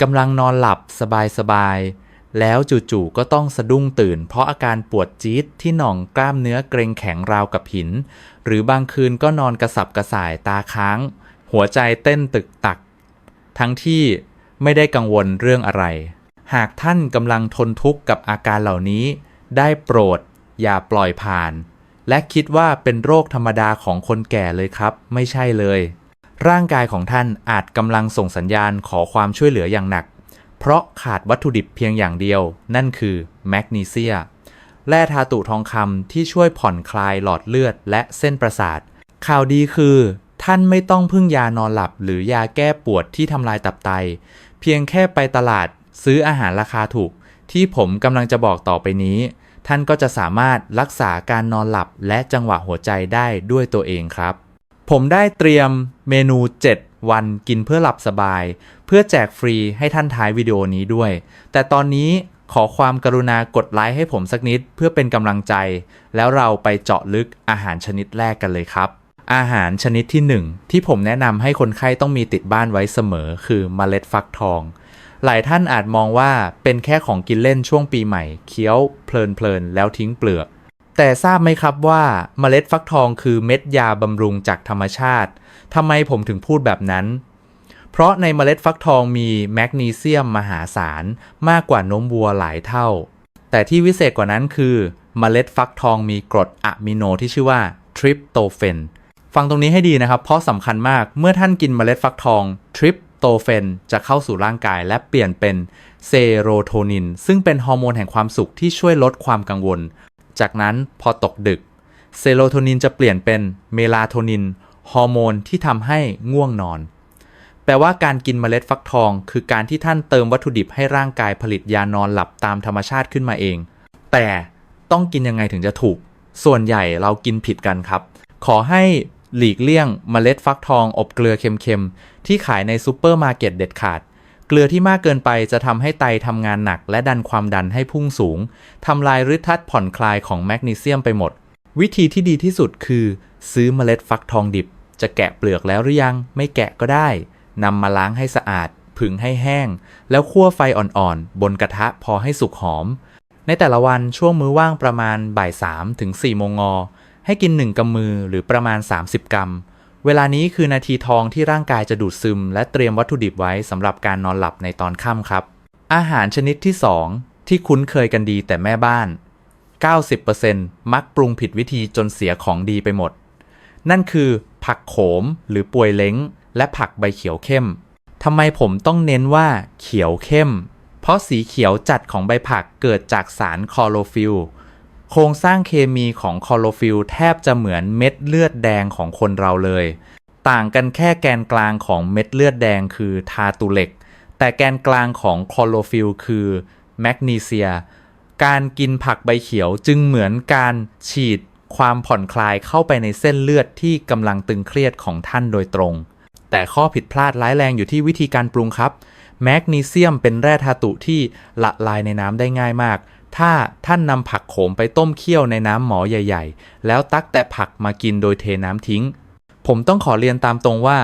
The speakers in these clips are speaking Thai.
กำลังนอนหลับสบายๆ แล้วจู่ๆก็ต้องสะดุ้งตื่น เพราะอาการปวดจี๊ดที่หน่องกล้ามเนื้อเกรงแข็งราวกับหิน หรือบางคืนก็นอนกระสับกระส่ายตาค้าง หัวใจเต้นตึกตัก ทั้งที่ไม่ได้กังวลเรื่องอะไร หากท่านกำลังทนทุกข์กับอาการเหล่านี้ ได้โปรด อย่าปล่อยผ่าน และคิดว่าเป็นโรคธรรมดาของคนแก่เลยครับ ไม่ใช่เลย ร่างกายของท่านอาจกำลังส่งสัญญาณขอความช่วยเหลืออย่างหนัก เพราะขาดวัตถุดิบเพียงอย่างเดียว นั่นคือแมกนีเซียแร่ธาตุทองคำที่ช่วยผ่อนคลายหลอดเลือดและเส้นประสาท ข่าวดีคือ ท่านไม่ต้องพึ่งยานอนหลับ หรือยาแก้ปวดที่ทำลายตับไต เพียงแค่ไปตลาดซื้ออาหารราคาถูก ที่ผมกำลังจะบอกต่อไปนี้ ท่านก็จะสามารถรักษาการนอนหลับและจังหวะหัวใจได้ด้วยตัวเองครับ ผมได้เตรียมเมนู 7 วันกินเพื่อหลับสบาย เพื่อแจกฟรีให้ท่านท้ายวิดีโอนี้ด้วย แต่ตอนนี้ขอความกรุณากดไลค์ให้ผมสักนิดเพื่อเป็นกำลังใจ แล้วเราไปเจาะลึกอาหารชนิดแรกกันเลยครับ อาหารชนิดที่ 1 ที่ผมแนะนำให้คนไข้ต้องมีติดบ้านไว้เสมอ คือเมล็ดฟักทอง หลายท่านอาจมองว่าเป็นแค่ของกินเล่นช่วงปีใหม่ เคี้ยวเพลินๆแล้วทิ้งเปลือก แต่ทราบไหมครับว่าเมล็ดฟักทองคือเม็ดยาบำรุงจากธรรมชาติทำไมผมถึงพูดแบบนั้น เพราะในเมล็ดฟักทองมีแมกนีเซียมมหาศาลมากกว่านมวัวหลายเท่า แต่ที่วิเศษกว่านั้นคือเมล็ดฟักทองมีกรดอะมิโนที่ชื่อว่าทริปโตเฟนฟังตรงนี้ให้ดีนะครับ เพราะสำคัญมากเมื่อท่านกินเมล็ดฟักทองทริปโตเฟนจะเข้าสู่ร่างกายและเปลี่ยนเป็นเซโรโทนิน ซึ่งเป็นฮอร์โมนแห่งความสุขที่ช่วยลดความกังวล จากนั้นพอตกดึก เซโรโทนินจะเปลี่ยนเป็นเมลาโทนิน ฮอร์โมนที่ทำให้ง่วงนอน แปลว่าการกินเมล็ดฟักทองคือการที่ท่านเติมวัตถุดิบให้ร่างกายผลิตยานอนหลับตามธรรมชาติขึ้นมาเอง แต่ต้องกินยังไงถึงจะถูก ส่วนใหญ่เรากินผิดกันครับ ขอให้หลีกเลี่ยงเมล็ดฟักทองอบเกลือเค็มๆ ที่ขายในซูเปอร์มาร์เก็ตเด็ดขาด เกลือที่มากเกินไปจะทำให้ไตทำงานหนัก และดันความดันให้พุ่งสูงทำลายฤทธิ์ทัดผ่อนคลายของแมกนีเซียมไปหมด วิธีที่ดีที่สุดคือ ซื้อเมล็ดฟักทองดิบ จะแกะเปลือกแล้วหรือยัง ไม่แกะก็ได้นำมาล้างให้สะอาด ผึ่งให้แห้ง แล้วคั่วไฟอ่อนๆ บนกระทะพอให้สุกหอม ในแต่ละวันช่วงมื้อว่างประมาณบ่าย3ถึง4โมงงอ ให้กิน 1กำมือหรือประมาณ 30 กรัม เวลานี้คือนาทีทองที่ร่างกายจะดูดซึม และเตรียมวัตถุดิบไว้สำหรับการนอนหลับในตอนค่ำครับ อาหารชนิดที่ 2 ที่คุ้นเคยกันดีแต่แม่บ้าน 90%มักปรุงผิดวิธีจนเสียของดีไปหมด นั่นคือผักโขมหรือป่วยเล้ง และผักใบเขียวเข้มทำไมผมต้องเน้นว่าเขียวเข้ม เพราะสีเขียวจัดของใบผักเกิดจากสารคลอโรฟิลล์ โครงสร้างเคมีของคลอโรฟิลแทบจะเหมือนเม็ดเลือดแดงของคนเราเลย ต่างกันแค่แกนกลางของเม็ดเลือดแดงคือทาตุเหล็ก แต่แกนกลางของคลอโรฟิลคือแมกนีเซีย การกินผักใบเขียวจึงเหมือนการฉีดความผ่อนคลายเข้าไปในเส้นเลือดที่กำลังตึงเครียดของท่านโดยตรง แต่ข้อผิดพลาดร้ายแรงอยู่ที่วิธีการปรุงครับ แมกนีเซียมเป็นแร่ธาตุที่ละลายในน้ำได้ง่ายมาก ถ้าท่านนำผักโขมไปต้มเคี่ยวในน้ำหมอใหญ่ ๆ แล้วตักแต่ผักมากินโดยเทน้ำทิ้ง ผมต้องขอเรียนตามตรงว่า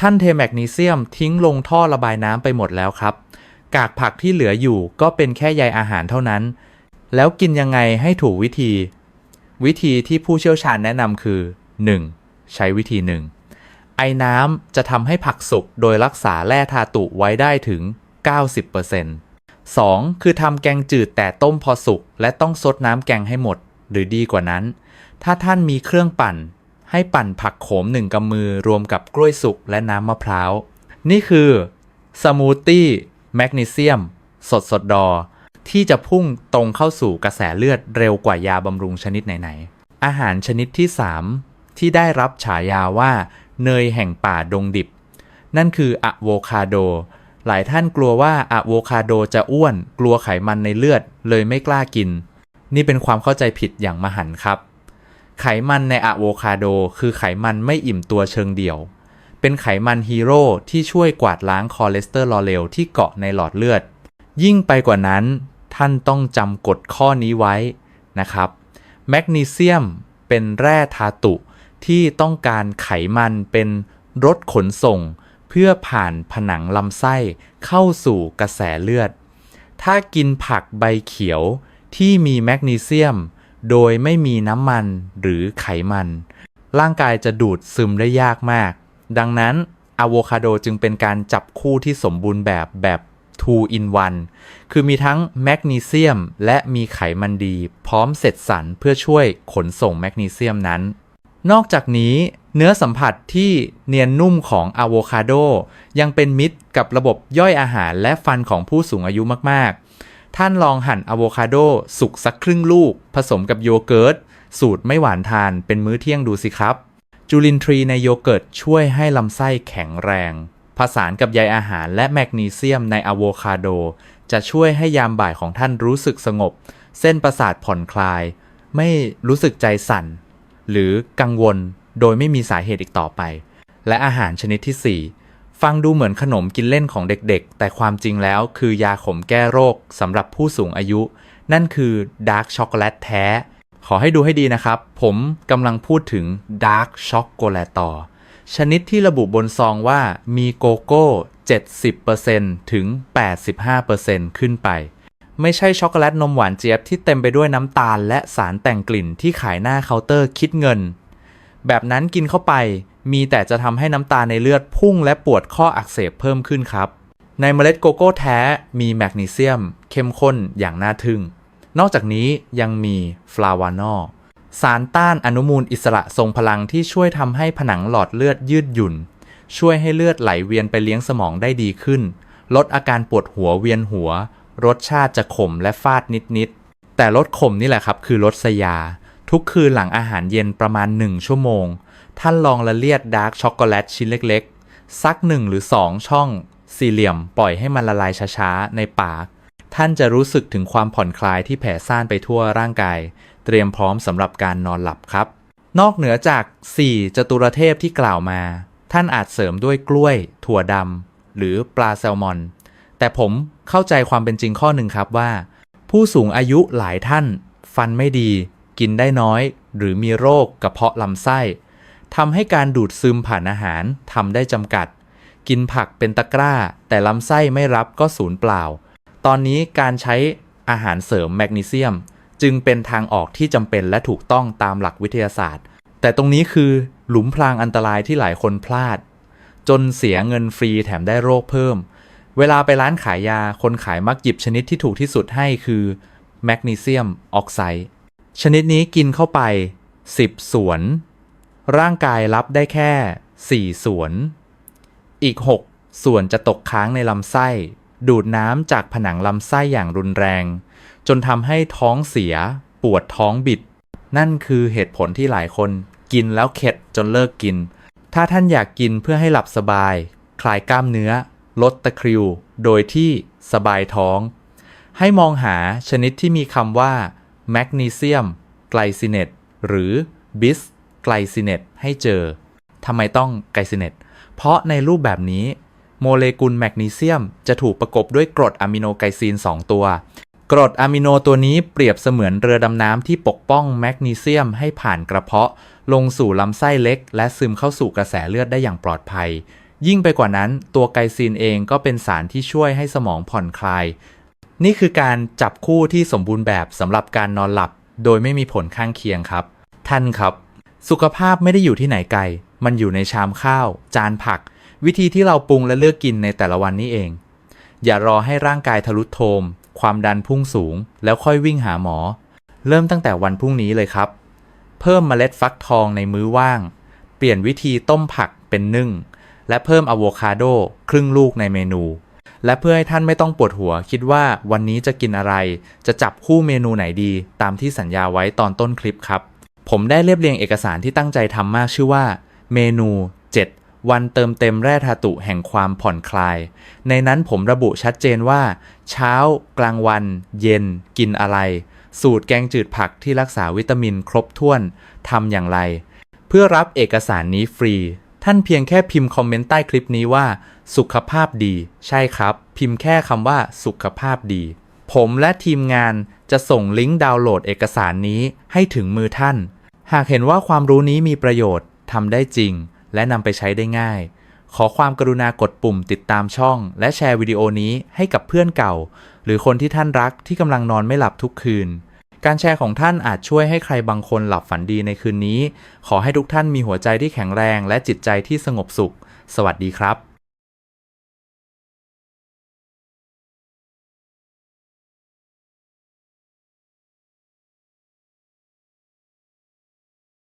ท่านเทแมกนีเซียมทิ้งลงท่อระบายน้ำไปหมดแล้วครับ กากผักที่เหลืออยู่ก็เป็นแค่ใยอาหารเท่านั้น แล้วกินยังไงให้ถูกวิธี วิธีที่ผู้เชี่ยวชาญแนะนำคือ 1. ใช้วิธี1ไอ้น้ำจะทำให้ผักสุกโดยรักษาแร่ธาตุไว้ได้ถึง 90% 2. คือทำแกงจืดแต่ต้มพอสุก และต้องซดน้ำแกงให้หมด หรือดีกว่านั้น ถ้าท่านมีเครื่องปั่น ให้ปั่นผักโขมหนึ่งกำมือรวมกับกล้วยสุกและน้ำมะพร้าว นี่คือสมูทตี้แมกนีเซียม สดสดดอ ที่จะพุ่งตรงเข้าสู่กระแสเลือดเร็วกว่ายาบำรุงชนิดไหนๆ อาหารชนิดที่ 3 ที่ได้รับฉายาว่าเนยแห่งป่าดงดิบ นั่นคืออะโวคาโด หลายท่านกลัวว่าอะโวคาโดจะอ้วน กลัวไขมันในเลือด เลยไม่กล้ากิน นี่เป็นความเข้าใจผิดอย่างมหันต์ครับ ไขมันในอะโวคาโดคือไขมันไม่อิ่มตัวเชิงเดี่ยว เป็นไขมันฮีโร่ที่ช่วยกวาดล้างคอเลสเตอรอลเลวที่เกาะในหลอดเลือด ยิ่งไปกว่านั้นท่านต้องจำกฎข้อนี้ไว้นะครับ แมกนีเซียมเป็นแร่ธาตุที่ต้องการไขมันเป็นรถขนส่ง พื่อผ่านผนังลำไส้เข้าสู่กระแสเลือด ถ้ากินผักใบเขียวที่มีแมกนีเซียม โดยไม่มีน้ำมันหรือไขมัน ร่างกายจะดูดซึมได้ยากมาก ดังนั้นอะโวคาโดจึงเป็นการจับคู่ที่สมบูรณ์แบบแบบ 2 in 1 คือมีทั้งแมกนีเซียมและมีไขมันดี พร้อมเสร็จสรรเพื่อช่วยขนส่งแมกนีเซียมนั้น นอกจากนี้ เนื้อสัมผัสที่เนียนนุ่มของอะโวคาโดยังเป็นมิตรกับระบบย่อยอาหารและฟันของผู้สูงอายุมากๆ ท่านลองหั่นอะโวคาโดสุกสักครึ่งลูก ผสมกับโยเกิร์ต สูตรไม่หวานทานเป็นมื้อเที่ยงดูสิครับ จุลินทรีย์ในโยเกิร์ตช่วยให้ลำไส้แข็งแรง ผสานกับใยอาหารและแมกนีเซียมในอะโวคาโด จะช่วยให้ยามบ่ายของท่านรู้สึกสงบ เส้นประสาทผ่อนคลาย ไม่รู้สึกใจสั่น หรือกังวล โดยไม่มีสาเหตุอีกต่อไป และอาหารชนิดที่ 4 ฟังดูเหมือนขนมกินเล่นของเด็กๆ แต่ความจริงแล้วคือยาขมแก้โรคสำหรับผู้สูงอายุ นั่นคือดาร์กช็อกโกแลตแท้ ขอให้ดูให้ดีนะครับ ผมกำลังพูดถึงดาร์กช็อกโกแลตต่อชนิดที่ระบุบนซองว่ามีโกโก้ 70%ถึง 85%ขึ้นไป ไม่ใช่ช็อกโกแลตนมหวานเจี๊ยบที่เต็มไปด้วยน้ำตาลและสารแต่งกลิ่นที่ขายหน้าเคาน์เตอร์คิดเงิน แบบนั้นกินเข้าไป มีแต่จะทำให้น้ำตาในเลือดพุ่งและปวดข้ออักเสบเพิ่มขึ้นครับ ในเมล็ดโกโก้แท้มีแมกนีเซียม เข้มข้นอย่างน่าทึ่ง นอกจากนี้ยังมีฟลาวานอลสารต้านอนุมูลอิสระทรงพลังที่ช่วยทำให้ผนังหลอดเลือดยืดหยุ่น ช่วยให้เลือดไหลเวียนไปเลี้ยงสมองได้ดีขึ้น ลดอาการปวดหัวเวียนหัว รสชาติจะขมและฟาดนิดๆแต่รสขมนี่แหละครับคือรสสยา ทุกคืนหลังอาหารเย็นประมาณ 1 ชั่วโมง ท่านลองละเลียดดาร์กช็อกโกแลตชิ้นเล็กๆ สักหนึ่งหรือ2ช่อง สี่เหลี่ยมปล่อยให้มันละลายช้าๆ ในปาก ท่านจะรู้สึกถึงความผ่อนคลายที่แผ่ซ่านไปทั่วร่างกาย เตรียมพร้อมสำหรับการนอนหลับครับ นอกเหนือจาก 4 จตุรเทพที่กล่าวมา ท่านอาจเสริมด้วยกล้วย ถั่วดำหรือปลาแซลมอน แต่ผมเข้าใจความเป็นจริงข้อหนึ่งครับว่า ผู้สูงอายุหลายท่าน ฟันไม่ดี กินได้น้อย หรือมีโรคกระเพาะลำไส้ทำให้การดูดซึมผ่านอาหารทำได้จำกัด กินผักเป็นตะกร้า แต่ลำไส้ไม่รับก็สูญเปล่า ตอนนี้การใช้อาหารเสริมแมกนีเซียม จึงเป็นทางออกที่จำเป็นและถูกต้องตามหลักวิทยาศาสตร์ แต่ตรงนี้คือหลุมพรางอันตรายที่หลายคนพลาด จนเสียเงินฟรีแถมได้โรคเพิ่ม เวลาไปร้านขายยาคนขายมักหยิบชนิดที่ถูกที่สุดให้คือแมกนีเซียมออกไซด์ ชนิดนี้กินเข้าไป 10 ส่วน ร่างกายรับได้แค่ 4 ส่วน อีก 6 ส่วนจะตกค้างในลำไส้ ดูดน้ำจากผนังลำไส้อย่างรุนแรง จนทำให้ท้องเสีย ปวดท้องบิด นั่นคือเหตุผลที่หลายคนกินแล้วเข็ดจนเลิกกิน ถ้าท่านอยากกินเพื่อให้หลับสบาย คลายกล้ามเนื้อ ลดตะคริว โดยที่สบายท้อง ให้มองหาชนิดที่มีคำว่า แมกนีเซียมไกลซิเนตหรือบิสไกลซิเนตให้เจอทำไมต้องไกลซิเนตเพราะในรูปแบบนี้โมเลกุลแมกนีเซียมจะถูกประกบด้วยกรดอะมิโนไกลซีน 2 ตัว กรดอะมิโนตัวนี้เปรียบเสมือนเรือดำน้ำที่ปกป้องแมกนีเซียมให้ผ่านกระเพาะ ลงสู่ลำไส้เล็ก และซึมเข้าสู่กระแสเลือดได้อย่างปลอดภัย ยิ่งไปกว่านั้นตัวไกลซีนเองก็เป็นสารที่ช่วยให้สมองผ่อนคลาย นี่คือการจับคู่ที่สมบูรณ์แบบสำหรับการนอนหลับ โดยไม่มีผลข้างเคียงครับ ท่านครับ สุขภาพไม่ได้อยู่ที่ไหนไกล มันอยู่ในชามข้าว จานผัก วิธีที่เราปรุงและเลือกกินในแต่ละวันนี้เอง อย่ารอให้ร่างกายทะลุโทม ความดันพุ่งสูง แล้วค่อยวิ่งหาหมอ เริ่มตั้งแต่วันพรุ่งนี้เลยครับ เพิ่มเมล็ดฟักทองในมื้อว่าง เปลี่ยนวิธีต้มผักเป็นนึ่ง และเพิ่มอะโวคาโดครึ่งลูกในเมนู และเพื่อให้ท่านไม่ต้องปวดหัว คิดว่าวันนี้จะกินอะไร จะจับคู่เมนูไหนดี ตามที่สัญญาไว้ตอนต้นคลิปครับ ผมได้เรียบเรียงเอกสารที่ตั้งใจทำมากชื่อว่า เมนู 7 วันเติมเต็มแร่ธาตุแห่งความผ่อนคลาย ในนั้นผมระบุชัดเจนว่า เช้า กลางวัน เย็น กินอะไร สูตรแกงจืดผักที่รักษาวิตามินครบถ้วนทำอย่างไร เพื่อรับเอกสารนี้ฟรี ท่านเพียงแค่พิมพ์คอมเมนต์ใต้คลิปนี้ว่า สุขภาพดี ใช่ครับ พิมพ์แค่คำว่าสุขภาพดี ผมและทีมงานจะส่งลิงก์ดาวน์โหลดเอกสารนี้ให้ถึงมือท่าน หากเห็นว่าความรู้นี้มีประโยชน์ทำได้จริง และนำไปใช้ได้ง่าย ขอความกรุณากดปุ่มติดตามช่อง และแชร์วิดีโอนี้ให้กับเพื่อนเก่า หรือคนที่ท่านรักที่กำลังนอนไม่หลับทุกคืน การแชร์ของท่านอาจช่วยให้ใครบางคนหลับฝันดีในคืนนี้ ขอให้ทุกท่านมีหัวใจที่แข็งแรงและจิตใจที่สงบสุข สวัสดีครับ